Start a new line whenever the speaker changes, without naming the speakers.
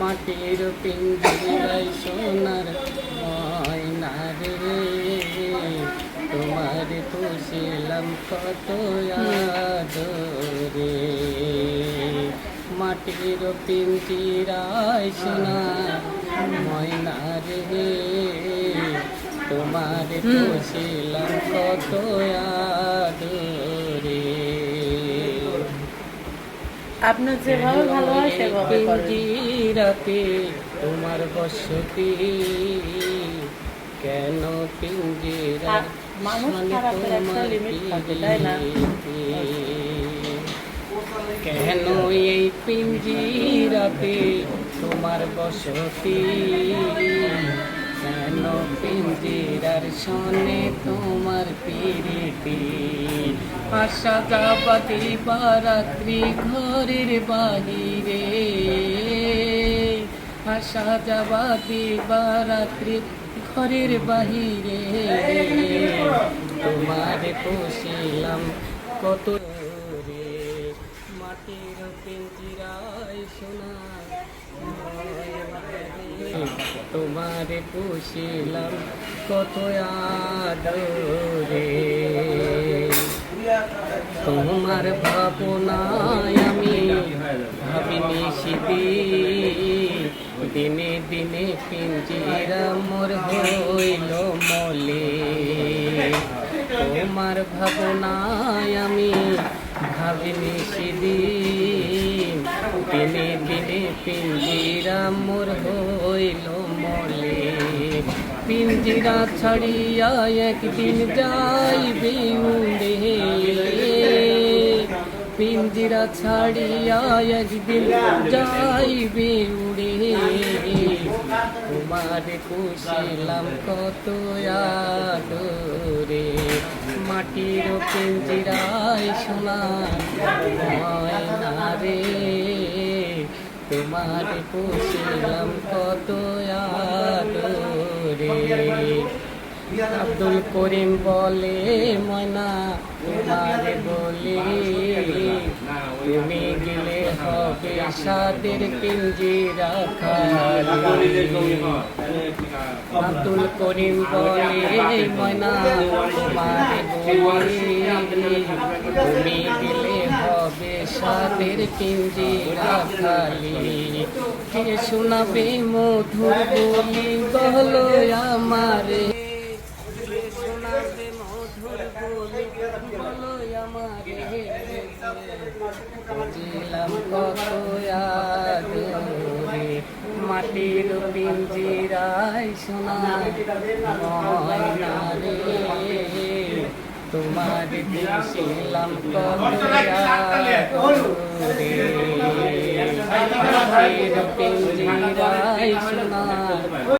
মাটির পিঞ্জিরাই সোনার ময়না রে তোমার পুষিলাম কত আদরে। মাটির পিঞ্জিরাই সোনার ময়না রে তোমার পুষিলাম কত আদরে।
আপনার যেভাবে ভালো হয় সেভাবে করবেন
তোমার বসতি কেন পিঞ্জিরা
মানুষ খারাপের একটা limit থাকে, তাই না?
কেন এই পিঞ্জিরাতে তোমার বসতি? কেন পিঞ্জিরার সনে তোমার পিরিতি আশা যাবাতি বারাত্রি ঘরের বাহিরে। আশা যাবাতি বারাত্রি ঘরের বাহিরে। তোমার পুষিলাম কত রে মাটির পিঞ্জিরায় সোনা তোমার পুষিলাম কত আদরে। তোমার ভাবনায় আমি ভাবিনি সিদি দিনে দিনে পিঞ্জিরা মোর হইল মলে। তোমার ভাবনায় আমি ভাবিনি সিদিন। দিনে দিনে পিঞ্জিরা মোর হইল মলে। পিঞ্জিরা ছাড়িয়া একদিন যাইবে উড়ে পিঞ্জিরা ছাড়িয়া একদিন যাইবে উড়ে তোমার কুশিলাম কত আদরে। মাটির পিঞ্জিরায় সোনা রে। তোমার কুশিলাম কত আদরে। আব্দুল করিম বলে, ময়না, তোমার বলে, তুমি গেলে হবে সাদের পিঞ্জিরা খালি। আব্দুল করিম বলে, ময়না, তোমার বলে, তুমি গেলে হবে সাদের পিঞ্জিরা খালি কে শোনাবে মধুর বলি, বলো আমারে। শোনাবে মধুর বলি মাটির পিঞ্জিরায় সোনা ময়না তোমার মাটির পিঞ্জিরায় সোনা।